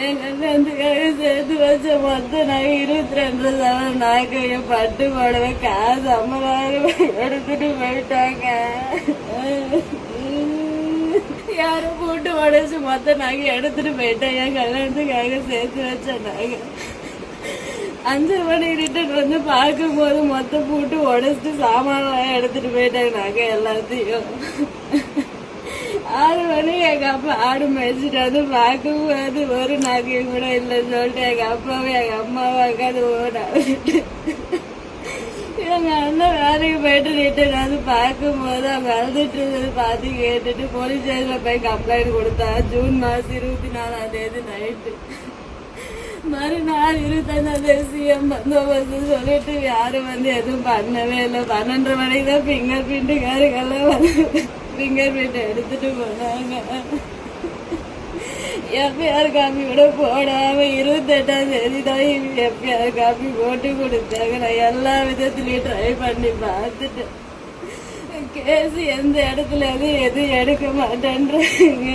என் கல்யாணத்துக்காக சேர்த்து வச்ச மொத்த நகை இருபத்தி ரெண்டு சவரம் நாக்கைய பட்டு புடவை காசு ஐம்பதாயிரம் எடுத்துட்டு போயிட்டாங்க யாரும் போட்டு உடச்சு மொத்த நகை எடுத்துட்டு போயிட்டேன் என் கல்யாணத்துக்காக சேர்த்து வச்ச நகை அஞ்சு மணி ரிட்டர்ன் வந்து பார்க்கும்போது மொத்த பூட்டு உடச்சிட்டு சாமான்லாம் எடுத்துட்டு போயிட்டாங்க நகை எல்லாத்தையும் ஆறு மணி எங்க அப்பா ஆடு மேய்ச்சிட்டு வந்து பார்க்கும்போது ஒரு நகையும் கூட இல்லைன்னு சொல்லிட்டு எங்க அப்பாவும் எங்க அம்மாவும் உட்காந்து ஓடாவிட்டு எங்க அண்ணன் வேலைக்கு போயிட்டு ரிட்டர்ன் வந்து பார்க்கும்போது அவங்க அழுதுட்டு இருந்தது பார்த்து கேட்டுட்டு போலீஸ் ஸ்டேஷன்ல போய் கம்ப்ளைண்ட் கொடுத்தா ஜூன் மாசம் இருபத்தி நாலாம் தேதி நைட்டு மறுநாள் இருபத்தஞ்சாம் தேதி சிஎம் பந்தோபஸ்து சொல்லிட்டு யாரும் வந்து எதுவும் பண்ணவே இல்லை பன்னெண்டு மணிக்கு தான் ஃபிங்கர் பிரிண்ட்டுக்காரங்கெல்லாம் வந்து ஃபிங்கர் பிரிண்ட் எடுத்துட்டு போனாங்க. எஃப்ஐஆர் காப்பி கூட போடாம இருபத்தெட்டாம் தேதி தான் எஃப்ஐஆர் காப்பி போட்டு கொடுத்தாங்க. நான் எல்லா விதத்துலயும் ட்ரை பண்ணி பார்த்துட்டேன். கேஸ் எந்த இடத்துல எதுவும் எதுவும் எடுக்க மாட்டேன்றாங்க.